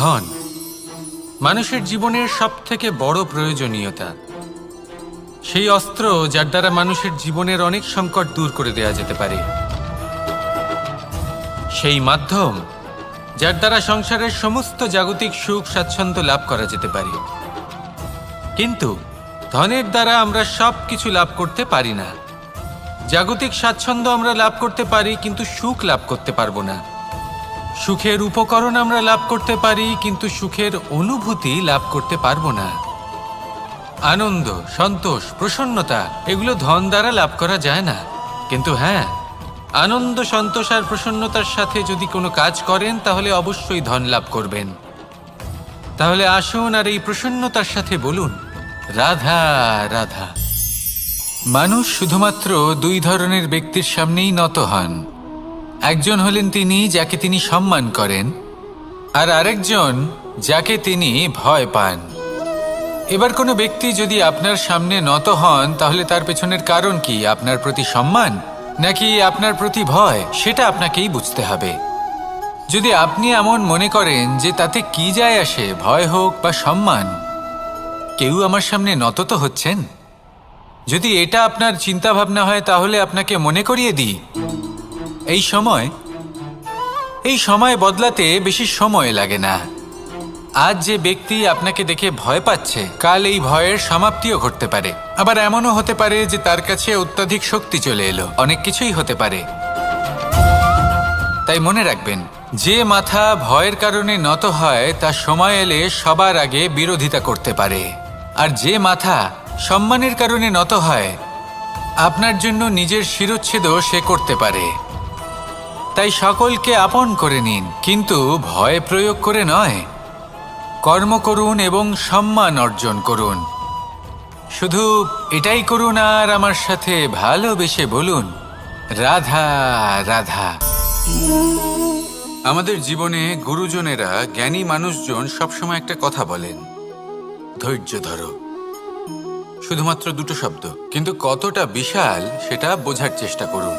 ধন। মানুষের জীবনের সব থেকে বড় প্রয়োজনীয়তা। সেই অস্ত্র যার দ্বারা মানুষের জীবনের অনেক সংকট দূর করে দেওয়া যেতে পারে। সেই মাধ্যম যার দ্বারা সংসারের সমস্ত জাগতিক সুখ স্বাচ্ছন্দ্য লাভ করা যেতে পারে। কিন্তু ধনের দ্বারা আমরা সব কিছু লাভ করতে পারি না। জাগতিক স্বাচ্ছন্দ্য আমরা লাভ করতে পারি, কিন্তু সুখ লাভ করতে পারব না। সুখের উপকরণ আমরা লাভ করতে পারি, কিন্তু সুখের অনুভূতি লাভ করতে পারব না। আনন্দ, সন্তোষ, প্রসন্নতা, এগুলো ধন দ্বারা লাভ করা যায় না। কিন্তু হ্যাঁ আনন্দ, সন্তোষ আর প্রসন্নতার সাথে যদি কোনো কাজ করেন, তাহলে অবশ্যই ধন লাভ করবেন। তাহলে আসুন আর এই প্রসন্নতার সাথে বলুন, রাধা রাধা। মানুষ শুধুমাত্র দুই ধরনের ব্যক্তির সামনেই নত হন। একজন হলেন তিনি যাকে তিনি সম্মান করেন, আর আরেকজন যাকে তিনি ভয় পান। এবার কোনো ব্যক্তি যদি আপনার সামনে নত হন, তাহলে তার পেছনের কারণ কি? আপনার প্রতি সম্মান, নাকি আপনার প্রতি ভয়? সেটা আপনাকেই বুঝতে হবে। যদি আপনি এমন মনে করেন যে তাতে কি যায় আসে, ভয় হোক বা সম্মান, কেউ আমার সামনে নত তো হচ্ছেন? যদি এটা আপনার চিন্তাভাবনা হয়, তাহলে আপনাকে মনে করিয়ে দিই। এই সময় এই সময় বদলাতে বেশি সময় লাগে না। আজ যে ব্যক্তি আপনাকে দেখে ভয় পাচ্ছে, কাল এই ভয়ের সমাপ্তিও ঘটতে পারে। আবার এমনও হতে পারে যে তার কাছে অত্যাধিক শক্তি চলে এলো। অনেক কিছুই হতে পারে। তাই মনে রাখবেন, যে মাথা ভয়ের কারণে নত হয়, তা সময় এলে সবার আগে বিরোধিতা করতে পারে। আর যে মাথা সম্মানের কারণে নত হয়, আপনার জন্য নিজের শিরোচ্ছেদও সে করতে পারে। তাই সকলকে আপন করে নিন, কিন্তু ভয় প্রয়োগ করে নয়। কর্ম করুন এবং সম্মান অর্জন করুন। শুধু এটাই করুন আর আমার সাথে ভালোবেসে বলুন, রাধা রাধা। আমাদের জীবনে গুরুজনেরা জ্ঞানী মানুষজন সবসময় একটা কথা বলেন, ধৈর্য ধরো। শুধুমাত্র দুটো শব্দ, কিন্তু কতটা বিশাল সেটা বোঝার চেষ্টা করুন।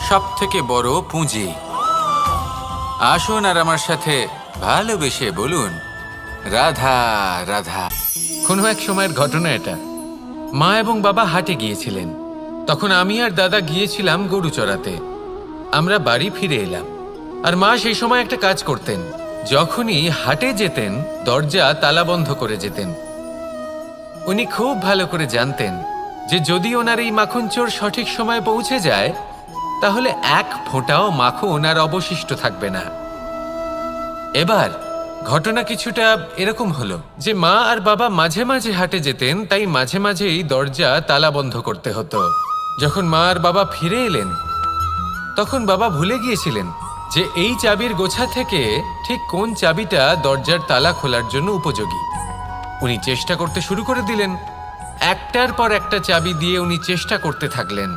সব থেকে বড় পুঁজি। আসুন আর আমার সাথে ভালোবেসে বলুন, রাধা রাধা। কোনো এক সময়ের ঘটনা এটা। মা এবং বাবা হাটে গিয়েছিলেন। তখন আমি আর দাদা গিয়েছিলাম গরু চড়াতে। আমরা বাড়ি ফিরে এলাম। আর মা সেই সময় একটা কাজ করতেন। যখনই হাটে যেতেন, দরজা তালা বন্ধ করে যেতেন। উনি খুব ভালো করে জানতেন যে যদি ওনার এই মাখন চোর সঠিক সময়ে পৌঁছে যায় তাহলে এক ফোঁটাও মাখন আর অবশিষ্ট থাকবে না। এবার, ঘটনা কিছুটা এরকম হলো যে মা আর বাবা মাঝে মাঝে হাটে যেতেন, তাই মাঝে মাঝেই দরজা তালা বন্ধ করতে হতো। যখন মা আর বাবা ফিরে এলেন, তখন বাবা ভুলে গিয়েছিলেন যে এই চাবির গোছা থেকে ঠিক কোন চাবিটা দরজার তালা খোলার জন্য উপযোগী। উনি চেষ্টা করতে শুরু করে দিলেন। একটার পর একটা চাবি দিয়ে উনি চেষ্টা করতে থাকলেন।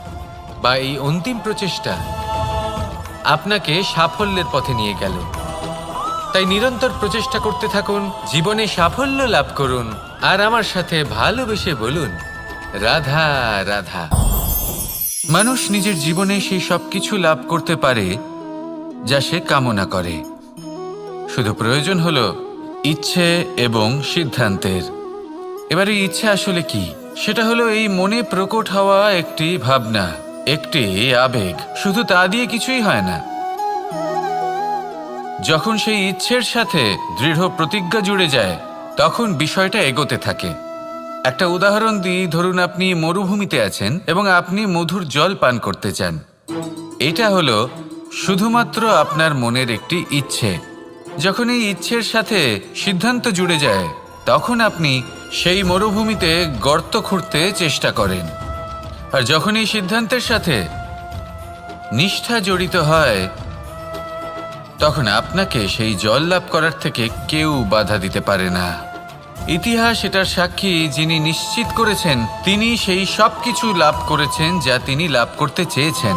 বা এই অন্তিম প্রচেষ্টা আপনাকে সাফল্যের পথে নিয়ে গেল। তাই নিরন্তর প্রচেষ্টা করতে থাকুন, জীবনে সাফল্য লাভ করুন, আর আমার সাথে ভালোবেসে বলুন, রাধা রাধা। মানুষ নিজের জীবনে সেই সব কিছু লাভ করতে পারে, যা সে কামনা করে। শুধু প্রয়োজন হল ইচ্ছে এবং সিদ্ধান্তের। এবারে ইচ্ছে আসলে কি? সেটা হলো এই মনে প্রকট হওয়া একটি ভাবনা। একটি আবেগ। শুধু তা দিয়ে কিছুই হয় না। যখন সেই ইচ্ছের সাথে দৃঢ় প্রতিজ্ঞা জুড়ে যায়, তখন বিষয়টা এগোতে থাকে। একটা উদাহরণ দিই, ধরুন আপনি মরুভূমিতে আছেন এবং আপনি মধুর জল পান করতে চান। এটা হলো শুধুমাত্র আপনার মনের একটি ইচ্ছে। যখন এই ইচ্ছের সাথে সিদ্ধান্ত জুড়ে যায়, তখন আপনি সেই মরুভূমিতে গর্ত খুঁড়তে চেষ্টা করেন। আর যখন এই সিদ্ধান্তের সাথে নিষ্ঠা জড়িত হয়, তখন আপনাকে সেই জল লাভ করার থেকে কেউ বাধা দিতে পারে না। ইতিহাস এটার সাক্ষী যিনি নিশ্চিত করেছেন, তিনি সেই সব কিছু লাভ করেছেন যা তিনি লাভ করতে চেয়েছেন।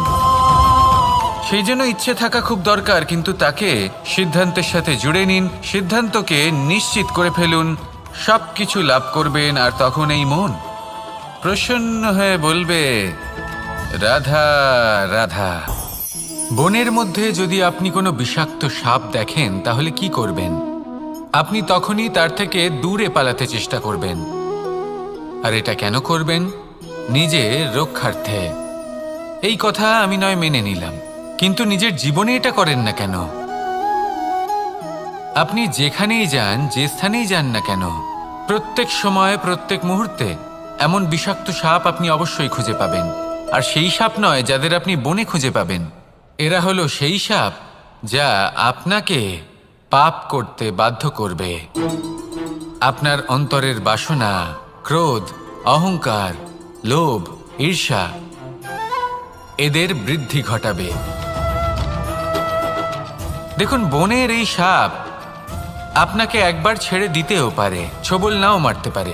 সেই জন্য ইচ্ছে থাকা খুব দরকার, কিন্তু তাকে সিদ্ধান্তের সাথে জুড়ে নিন, সিদ্ধান্তকে নিশ্চিত করে ফেলুন সব কিছু লাভ করবেন, আর তখন এই মন। প্রসন্ন হয়ে বলবে, রাধা রাধা, বনের মধ্যে যদি আপনি কোনো বিষাক্ত সাপ দেখেন, তাহলে কি করবেন? আপনি তখনই তার থেকে দূরে পালাতে চেষ্টা করবেন। আর এটা কেন করবেন? নিজের রক্ষার্থে। এই কথা আমি নয় মেনে নিলাম, কিন্তু নিজের জীবনে এটা করেন না কেন? আপনি যেখানেই যান, যে স্থানেই যান না কেন, প্রত্যেক সময়, প্রত্যেক মুহূর্তে এমন বিষাক্ত সাপ আপনি অবশ্যই খুঁজে পাবেন। আর সেই সাপ নয় যাদের আপনি বনে খুঁজে পাবেন। এরা হলো সেই সাপ যা আপনাকে পাপ করতে বাধ্য করবে। আপনার অন্তরের বাসনা, ক্রোধ, অহংকার, লোভ, ঈর্ষা, এদের বৃদ্ধি ঘটাবে। দেখুন, বনের এই সাপ আপনাকে একবার ছেড়ে দিতেও পারে, ছবল নাও মারতে পারে।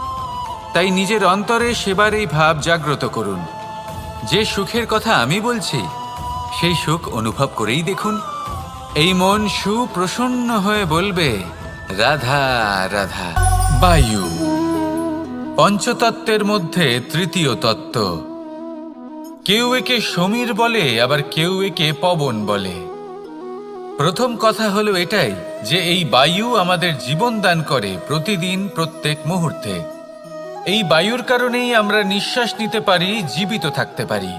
তাই নিজের অন্তরে সেবার এই ভাব জাগ্রত করুন। যে সুখের কথা আমি বলছি, সেই সুখ অনুভব করেই দেখুন। এই মন সুপ্রসন্ন হয়ে বলবে, রাধা রাধা। বায়ু, পঞ্চতত্ত্বের মধ্যে তৃতীয় তত্ত্ব। কেউ একে সমীর বলে, আবার কেউ একে পবন বলে। প্রথম কথা হলো এটাই, যে এই বায়ু আমাদের জীবন দান করে প্রতিদিন, প্রত্যেক মুহূর্তে। এই বায়ুর কারণেই আমরা নিঃশ্বাস নিতে পারি, জীবিত থাকতে পারি।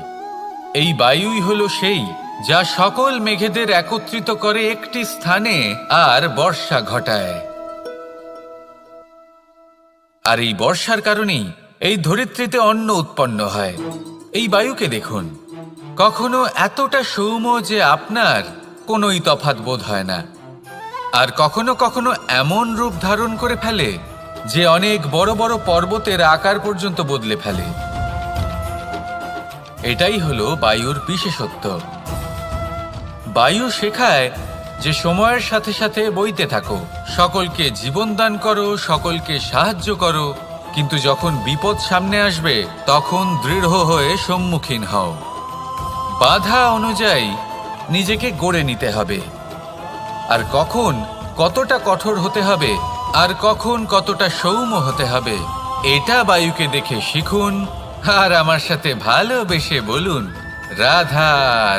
এই বায়ুই হলো সেই, যা সকল মেঘেদের একত্রিত করে একটি স্থানে আর বর্ষা ঘটায়। আর এই বর্ষার কারণেই এই ধরিত্রীতে অন্ন উৎপন্ন হয়। এই বায়ুকে দেখুন। কখনো এতটা সৌম্য যে আপনার কোনোই তফাৎ বোধ হয় না। আর কখনো কখনো এমন রূপ ধারণ করে ফেলে যে অনেক বড় বড় পর্বতের আকার পর্যন্ত বদলে ফেলে। এটাই হলো বায়ুর বিশেষত্ব। বায়ু শেখায় যে সময়ের সাথে সাথে বইতে থাকো, সকলকে জীবন দান করো, সকলকে সাহায্য করো, কিন্তু যখন বিপদ সামনে আসবে, তখন দৃঢ় হয়ে সম্মুখীন হও। বাধা অনুযায়ী নিজেকে গড়ে নিতে হবে। আর কখন কতটা কঠোর হতে হবে আর কখন কতটা সৌম্য হতে হবে, এটা বায়ুকে দেখে শিখুন, আর আমার সাথে ভালোবেসে বলুন, রাধা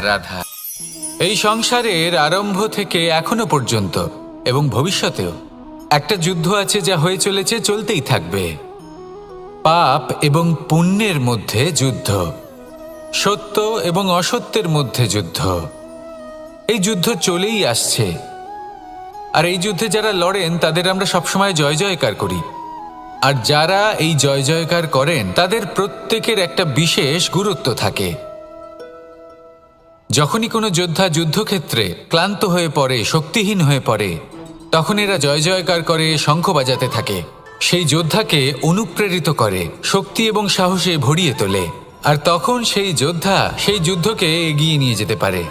রাধা। এই সংসারের আরম্ভ থেকে এখনও পর্যন্ত, এবং ভবিষ্যতেও, একটা যুদ্ধ আছে যা হয়ে চলেছে, চলতেই থাকবে। পাপ এবং পুণ্যের মধ্যে যুদ্ধ, সত্য এবং অসত্যের মধ্যে যুদ্ধ। এই যুদ্ধ চলেই আসছে। আর এই যুদ্ধে যারা লড়েন, তাদের আমরা সবসময় জয় জয়কার করি। আর যারা এই জয় জয়কার করেন, তাদের প্রত্যেকের একটা বিশেষ গুরুত্ব থাকে। যখনই কোনো যোদ্ধা যুদ্ধক্ষেত্রে ক্লান্ত হয়ে পড়ে, শক্তিহীন হয়ে পড়ে, তখন এরা জয় জয়কার করে শঙ্খ বাজাতে থাকে। সেই যোদ্ধাকে অনুপ্রেরিত করে, শক্তি এবং সাহসে ভরিয়ে তোলে। আর তখন সেই যোদ্ধা সেই যুদ্ধকে এগিয়ে নিয়ে যেতে পারে।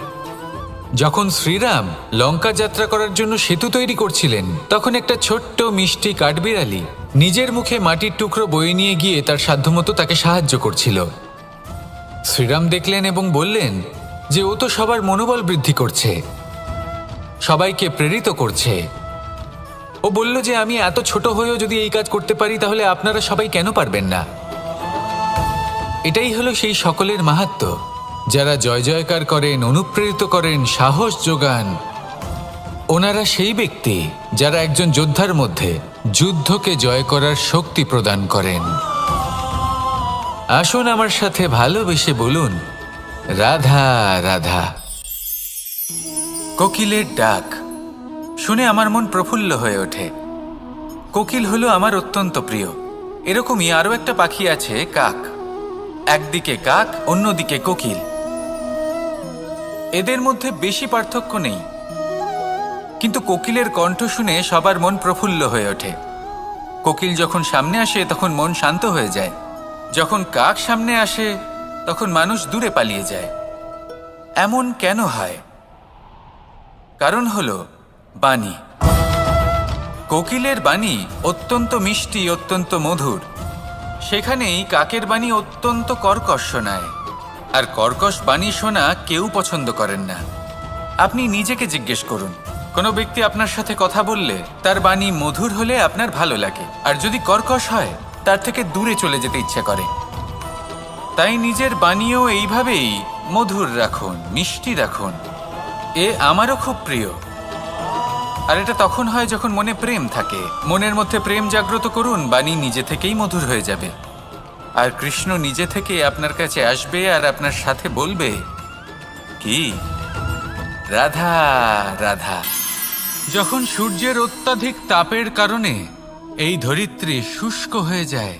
যখন শ্রীরাম লঙ্কা যাত্রা করার জন্য সেতু তৈরি করছিলেন, তখন একটা ছোট্ট মিষ্টি কাঠবিড়ালি নিজের মুখে মাটির টুকরো বয়ে নিয়ে গিয়ে তার সাধ্যমতো তাকে সাহায্য করছিল। শ্রীরাম দেখলেন এবং বললেন যে, ও তো সবার মনোবল বৃদ্ধি করছে। সবাইকে প্রেরিত করছে। ও বলল যে, আমি এত ছোট হয়েও যদি এই কাজ করতে পারি, তাহলে আপনারা সবাই কেন পারবেন না? এটাই হলো সেই সকলের মাহাত্ম্য যারা জয় জয়কার করেন, অনুপ্রেরিত করেন, সাহস যোগান, ওনারা সেই ব্যক্তি যারা একজন যোদ্ধার মধ্যে যুদ্ধকে জয় করার শক্তি প্রদান করেন। আসুন আমার সাথে ভালোবেসে বলুন, রাধা রাধা। কোকিলের ডাক শুনে আমার মন প্রফুল্ল হয়ে ওঠে। কোকিল হলো আমার অত্যন্ত প্রিয়। এরকমই আরও একটা পাখি আছে, কাক। একদিকে কাক, অন্যদিকে কোকিল। এদের মধ্যে বেশি পার্থক্য নেই। কিন্তু কোকিলের কণ্ঠ শুনে সবার মন প্রফুল্ল হয়ে ওঠে। কোকিল যখন সামনে আসে, তখন মন শান্ত হয়ে যায়। যখন কাক সামনে আসে, তখন মানুষ দূরে পালিয়ে যায়। এমন কেন হয়? কারণ হল বাণী। কোকিলের বাণী অত্যন্ত মিষ্টি, অত্যন্ত মধুর। সেখানেই কাকের বাণী অত্যন্ত কর্কশ শোনায়। আর কর্কশ বাণী শোনা কেউ পছন্দ করেন না। আপনি নিজেকে জিজ্ঞেস করুন। কোনো ব্যক্তি আপনার সাথে কথা বললে তার বাণী মধুর হলে আপনার ভালো লাগে। আর যদি কর্কশ হয়, তার থেকে দূরে চলে যেতে ইচ্ছে করে। তাই নিজের বাণীও এইভাবেই মধুর রাখুন, মিষ্টি রাখুন। এ আমারও খুব প্রিয়। আর এটা তখন হয় যখন মনে প্রেম থাকে। মনের মধ্যে প্রেম জাগ্রত করুন, বাণী নিজে থেকেই মধুর হয়ে যাবে। আর কৃষ্ণ নিজে থেকে আপনার কাছে আসবে আর আপনার সাথে বলবে। কি? রাধা রাধা। যখন সূর্যের অত্যাধিক তাপের কারণে এই ধরিত্রী শুষ্ক হয়ে যায়,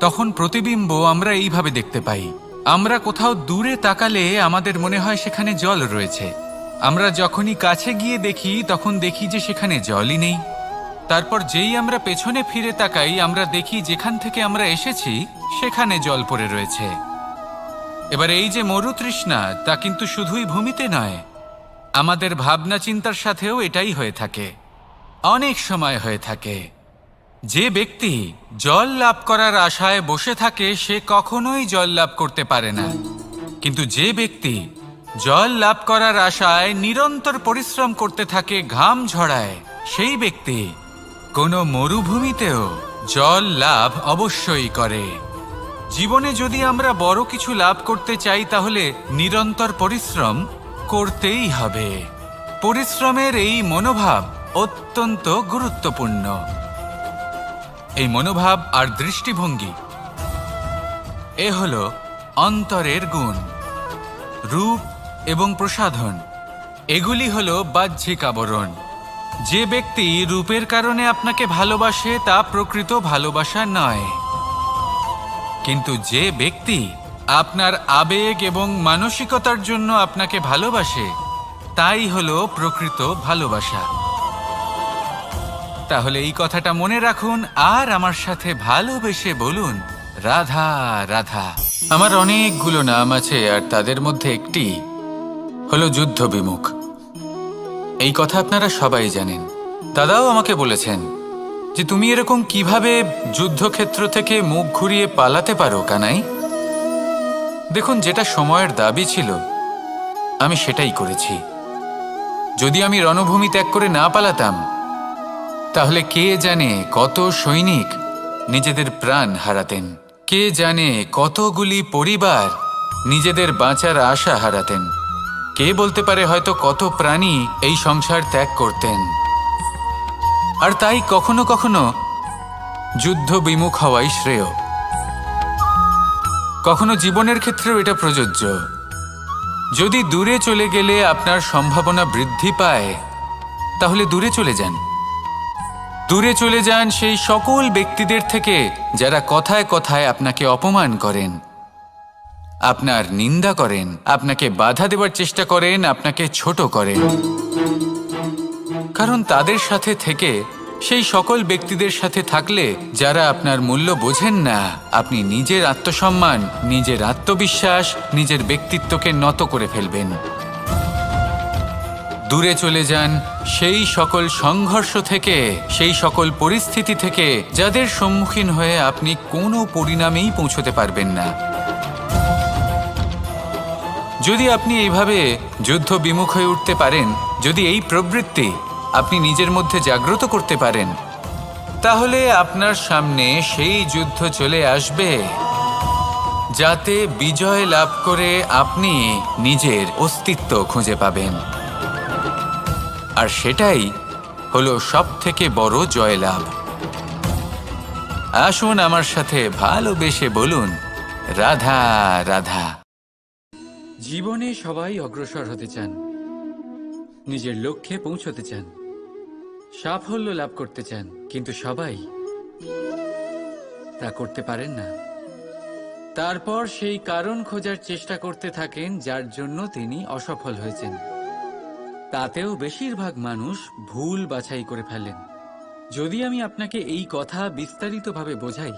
তখন প্রতিবিম্ব আমরা এইভাবে দেখতে পাই। আমরা কোথাও দূরে তাকালে আমাদের মনে হয় সেখানে জল রয়েছে। আমরা যখনই কাছে গিয়ে দেখি, তখন দেখি যে সেখানে জলই নেই। তারপর যেই আমরা পেছনে ফিরে তাকাই, আমরা দেখি যেখান থেকে আমরা এসেছি, সেখানে জল পড়ে রয়েছে। এবার এই যে মরুতৃষ্ণা, তা কিন্তু শুধুই ভূমিতে নয়, আমাদের ভাবনা চিন্তার সাথেও এটাই হয়ে থাকে। অনেক সময় হয়ে থাকে। যে ব্যক্তি জল লাভ করার আশায় বসে থাকে, সে কখনোই জল লাভ করতে পারে না। কিন্তু যে ব্যক্তি জল লাভ করার আশায় নিরন্তর পরিশ্রম করতে থাকে, ঘাম ঝড়ায় সেই ব্যক্তি কোনো মরুভূমিতেও জল লাভ অবশ্যই করে। জীবনে যদি আমরা বড় কিছু লাভ করতে চাই, তাহলে নিরন্তর পরিশ্রম করতেই হবে। পরিশ্রমের এই মনোভাব অত্যন্ত গুরুত্বপূর্ণ। এই মনোভাব আর দৃষ্টিভঙ্গি, এ হল অন্তরের গুণ, রূপ এবং প্রসাধন। এগুলি হল বাহ্যিক আবরণ। যে ব্যক্তি রূপের কারণে আপনাকে ভালোবাসে, তা প্রকৃত ভালোবাসা নয়। কিন্তু যে ব্যক্তি আপনার আবেগ এবং মানসিকতার জন্য আপনাকে ভালোবাসে, তাই হলো প্রকৃত ভালোবাসা। তাহলে এই কথাটা মনে রাখুন, আর আমার সাথে ভালোবেসে বলুন, রাধা রাধা। আমার অনেকগুলো নাম আছে, আর তাদের মধ্যে একটি হলো যুদ্ধ বিমুখ এই কথা আপনারা সবাই জানেন। দাদাও আমাকে বলেছেন যে তুমি এরকম কীভাবে যুদ্ধক্ষেত্র থেকে মুখ ঘুরিয়ে পালাতে পারো, কানাই? দেখুন, যেটা সময়ের দাবি ছিল, আমি সেটাই করেছি। যদি আমি রণভূমি ত্যাগ করে না পালাতাম, তাহলে কে জানে কত সৈনিক নিজেদের প্রাণ হারাতেন। কে জানে কতগুলি পরিবার নিজেদের বাঁচার আশা হারাতেন। কে বলতে পারে হয়তো কত প্রাণী এই সংসার ত্যাগ করতেন। আর তাই কখনো কখনো যুদ্ধ বিমুখ হওয়াই শ্রেয়। কখনো জীবনের ক্ষেত্রেও এটা প্রযোজ্য। যদি দূরে চলে গেলে আপনার সম্ভাবনা বৃদ্ধি পায়, তাহলে দূরে চলে যান। দূরে চলে যান সেই সকল ব্যক্তিদের থেকে যারা কথায় কথায় আপনাকে অপমান করেন। আপনার নিন্দা করেন, আপনাকে বাধা দেওয়ার চেষ্টা করেন, আপনাকে ছোট করেন। কারণ তাদের সাথে থেকে, সেই সকল ব্যক্তিদের সাথে থাকলে যারা আপনার মূল্য বোঝেন না, আপনি নিজের আত্মসম্মান, নিজের আত্মবিশ্বাস, নিজের ব্যক্তিত্বকে নত করে ফেলবেন। দূরে চলে যান, সেই সকল সংঘর্ষ থেকে, সেই সকল পরিস্থিতি থেকে, যাদের সম্মুখীন হয়ে আপনি কোনো পরিণামেই পৌঁছতে পারবেন না। যদি আপনি এইভাবে যুদ্ধ বিমুখ হয়ে উঠতে পারেন, যদি এই প্রবৃত্তি আপনি নিজের মধ্যে জাগ্রত করতে পারেন, তাহলে আপনার সামনে সেই যুদ্ধ চলে আসবে যাতে বিজয় লাভ করে আপনি নিজের অস্তিত্ব খুঁজে পাবেন। আর সেটাই হলো সব থেকে বড় জয়লাভ। আসুন আমার সাথে ভালোবেসে বলুন, রাধা রাধা। জীবনে সবাই অগ্রসর হতে চান। নিজের লক্ষ্যে পৌঁছতে চান। সাফল্য লাভ করতে চান, কিন্তু সবাই তা করতে পারেন না। তারপর সেই কারণ খোঁজার চেষ্টা করতে থাকেন, যার জন্য তিনি অসফল হয়েছেন। তাতেও বেশিরভাগ মানুষ ভুল বাছাই করে ফেলেন। যদি আমি আপনাকে এই কথা বিস্তারিতভাবে বোঝাই,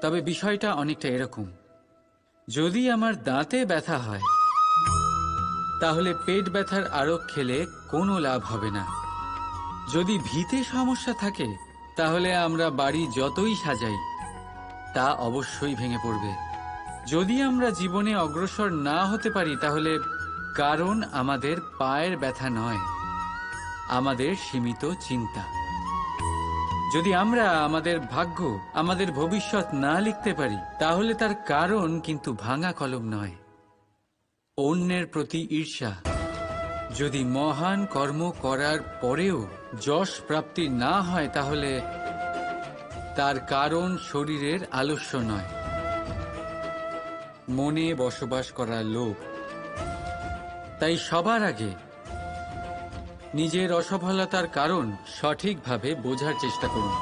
তবে বিষয়টা অনেকটা এরকম। যদি আমার দাঁতে ব্যথা হয় তাহলে পেট ব্যথার আরোগ খেলে কোনো লাভ হবে না। যদি ভিতে সমস্যা থাকে, তাহলে আমরা বাড়ি যতই সাজাই, তা অবশ্যই ভেঙে পড়বে। যদি আমরা জীবনে অগ্রসর না হতে পারি, তাহলে কারণ আমাদের পায়ের ব্যথা নয়, আমাদের সীমিত চিন্তা। যদি আমরা আমাদের ভাগ্য, আমাদের ভবিষ্যৎ না লিখতে পারি, তাহলে তার কারণ কিন্তু ভাঙা কলম নয়। অন্যের প্রতি ঈর্ষা। যদি মহান কর্ম করার পরেও যশ প্রাপ্তি না হয়, তাহলে তার কারণ শরীরের আলস্য নয়। মনে বসবাস করা লোক। তাই সবার আগে নিজের অসফলতার কারণ সঠিকভাবে বোঝার চেষ্টা করুন।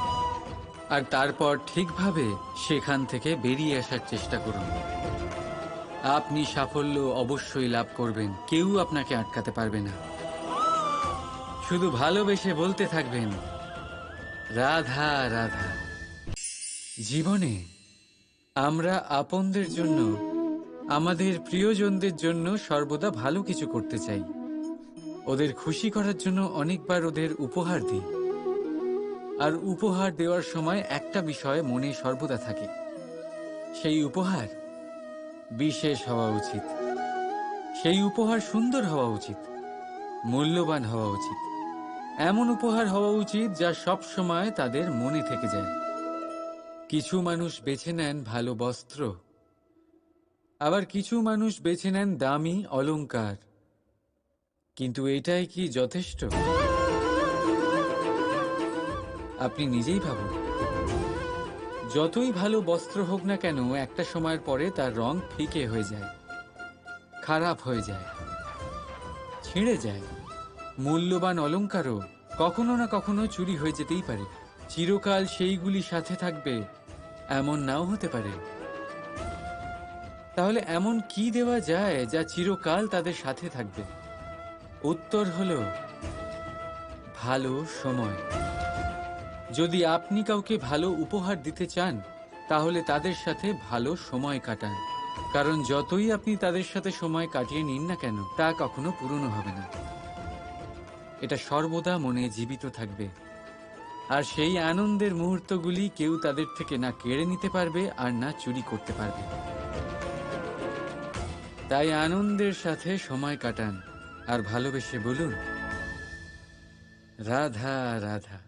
আর তারপর ঠিকভাবে সেখান থেকে বেরিয়ে আসার চেষ্টা করুন। আপনি সাফল্য অবশ্যই লাভ করবেন। কেউ আপনাকে আটকাতে পারবে না। শুধু ভালোবেসে বলতে থাকবেন, রাধা রাধা। জীবনে আমরা আপনদের জন্য, আমাদের প্রিয়জনদের জন্য সর্বদা ভালো কিছু করতে চাই। ওদের খুশি করার জন্য অনেকবার ওদের উপহার দিই। আর উপহার দেওয়ার সময় একটা বিষয় মনে সর্বদা থাকে। সেই উপহার বিশেষ হওয়া উচিত। সেই উপহার সুন্দর হওয়া উচিত। মূল্যবান হওয়া উচিত। এমন উপহার হওয়া উচিত যা সব সময় তাদের মনে থেকে যায়। কিছু মানুষ বেছে নেন ভালো বস্ত্র। আবার কিছু মানুষ বেছে নেন দামি অলংকার। কিন্তু এটাই কি যথেষ্ট? আপনি নিজেই ভাবুন। যতই ভালো বস্ত্র হোক না কেন, একটা সময়ের পরে তার রং ফিকে হয়ে যায়, খারাপ হয়ে যায়, ছিঁড়ে যায়। মূল্যবান অলঙ্কারও কখনো না কখনো চুরি হয়ে যেতেই পারে। চিরকাল সেইগুলি সাথে থাকবে, এমন নাও হতে পারে। তাহলে এমন কি দেওয়া যায় যা চিরকাল তাদের সাথে থাকবে? উত্তর হলো, ভালো সময়। যদি আপনি কাউকে ভালো উপহার দিতে চান, তাহলে তাদের সাথে ভালো সময় কাটান। কারণ যতই আপনি তাদের সাথে সময় কাটিয়ে নিন না কেন, তা কখনো পুরনো হবে না। এটা সর্বদা মনে জীবিত থাকবে। আর সেই আনন্দের মুহূর্তগুলি কেউ তাদের থেকে না কেড়ে নিতে পারবে আর না চুরি করতে পারবে। তাই আনন্দের সাথে সময় কাটান আর ভালোবেসে বলুন, রাধা রাধা।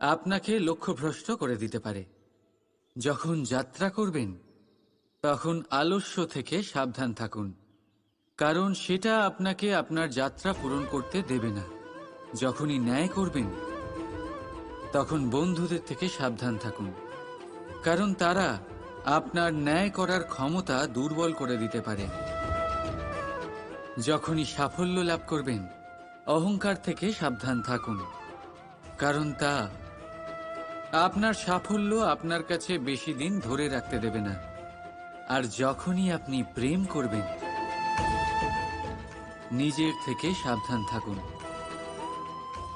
আপনাকে লক্ষ্যভ্রষ্ট করে দিতে পারে। যখন যাত্রা করবেন, তখন আলস্য থেকে সাবধান থাকুন, কারণ সেটা আপনাকে আপনার যাত্রা পূরণ করতে দেবে না। যখনই ন্যায় করবেন, তখন বন্ধুদের থেকে সাবধান থাকুন, কারণ তারা আপনার ন্যায় করার ক্ষমতা দুর্বল করে দিতে পারে। যখনই সাফল্য লাভ করবেন, অহংকার থেকে সাবধান থাকুন, কারণ তা আপনার সাফল্য আপনার কাছে বেশি দিন ধরে রাখতে দেবে না। আর যখনই আপনি প্রেম করবেন, নিজের থেকে সাবধান থাকুন।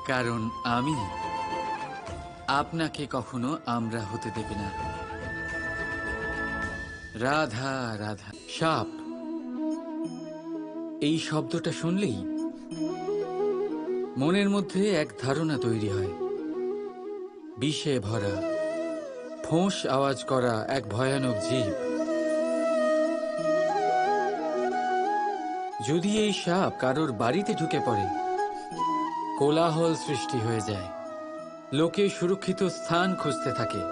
কারণ আমি আপনাকে কখনো আমরা হতে দেবে না। রাধা রাধা। সাপ। এই শব্দটা শুনলেই মনের মধ্যে এক ধারণা তৈরি হয়। বিষে ভরা, ফোঁস আওয়াজ করা এক ভয়ানক জীব। যদি এই সাপ কারোর বাড়িতে ঢুকে পড়ে, কোলাহল সৃষ্টি হয়ে যায়। লোকে সুরক্ষিত স্থান খুঁজতে থাকে।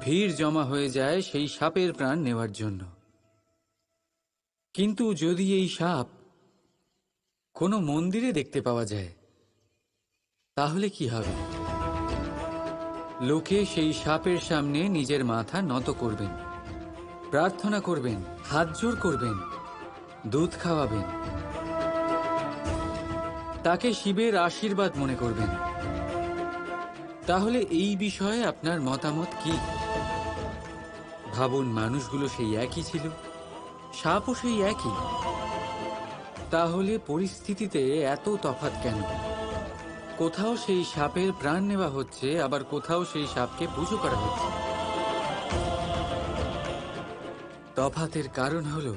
ভিড় জমা হয়ে যায় সেই সাপের প্রাণ নেওয়ার জন্য। কিন্তু যদি এই সাপ কোনো মন্দিরে দেখতে পাওয়া যায়, তাহলে কি হবে? লোকে সেই সাপের সামনে নিজের মাথা নত করবেন, প্রার্থনা করবেন, হাত জোর করবেন, দুধ খাওয়াবেন। তাকে শিবের আশীর্বাদ মনে করবেন। তাহলে এই বিষয়ে আপনার মতামত কি? ভাবুন, মানুষগুলো সেই একই ছিল, সাপও সেই একই। তাহলে পরিস্থিতিতে এত তফাৎ কেন? কোথাও সেই সাপের প্রাণ নেওয়া হচ্ছে, আবার কোথাও সেই সাপকে পুজো করা হচ্ছে। তফাতের কারণ হল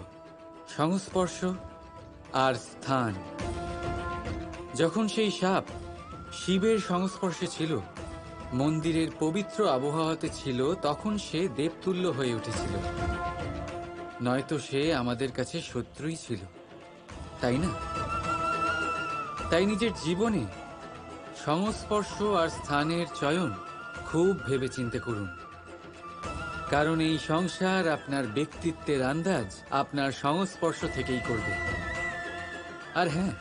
সংস্পর্শ আর স্থান। যখন সেই সাপ শিবের সংস্পর্শে ছিল, মন্দিরের পবিত্র আবহাওয়াতে ছিল, তখন সে দেবতুল্য হয়ে উঠেছিল। নয়তো সে আমাদের কাছে শত্রুই ছিল, তাই না? তাই নিজের জীবনে সংস্পর্শ আর স্থানের চয়ন খুব ভেবে চিন্তে করুন। কারণ এই সংসার আপনার ব্যক্তিত্বের আন্দাজ আপনার সংস্পর্শ থেকেই করবে। আর হ্যাঁ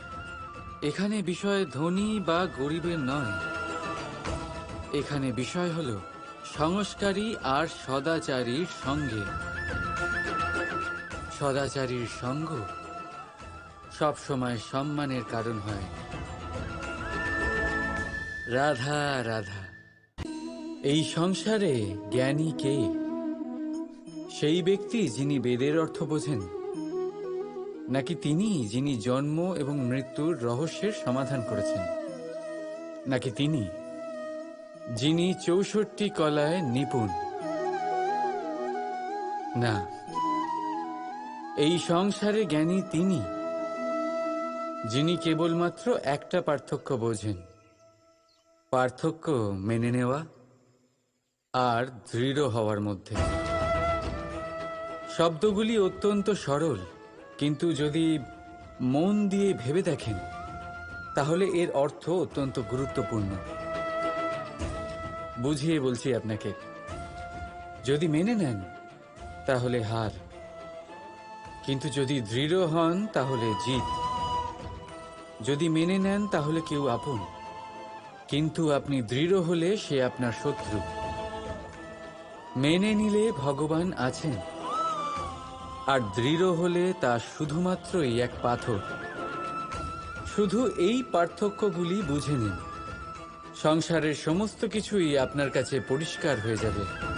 এখানে বিষয় ধনী বা গরিবের নয়। এখানে বিষয় হল সংস্কারী আর সদাচারীর সঙ্গে। সদাচারীর সঙ্গ সবসময় সম্মানের কারণ হয়। রাধা রাধা। এই সংসারে জ্ঞানী কে? সেই ব্যক্তি যিনি বেদের অর্থ বোঝেন, নাকি তিনি যিনি জন্ম এবং মৃত্যুর রহস্যের সমাধান করেছেন? নাকি তিনি যিনি চৌষট্টি কলায় নিপুণ? না, এই সংসারে জ্ঞানী তিনি, যিনি কেবলমাত্র একটা পার্থক্য বোঝেন। পার্থক্য মেনে নেওয়া আর দৃঢ় হওয়ার মধ্যে। শব্দগুলি অত্যন্ত সরল, কিন্তু যদি মন দিয়ে ভেবে দেখেন, তাহলে এর অর্থ অত্যন্ত গুরুত্বপূর্ণ। বুঝিয়ে বলছি আপনাকে, যদি মেনে নেন, তাহলে হার। কিন্তু যদি দৃঢ় হন, তাহলে জিত। যদি মেনে নেন, তাহলে কেউ আপন। কিন্তু আপনি দৃঢ় হলে সে আপনার শত্রু। মেনে নিলে ভগবান আছেন। আর দৃঢ় হলে তা শুধুমাত্রই এক পাথর। শুধু এই পার্থক্যগুলি বুঝে নিন। সংসারের সমস্ত কিছুই আপনার কাছে পরিষ্কার হয়ে যাবে।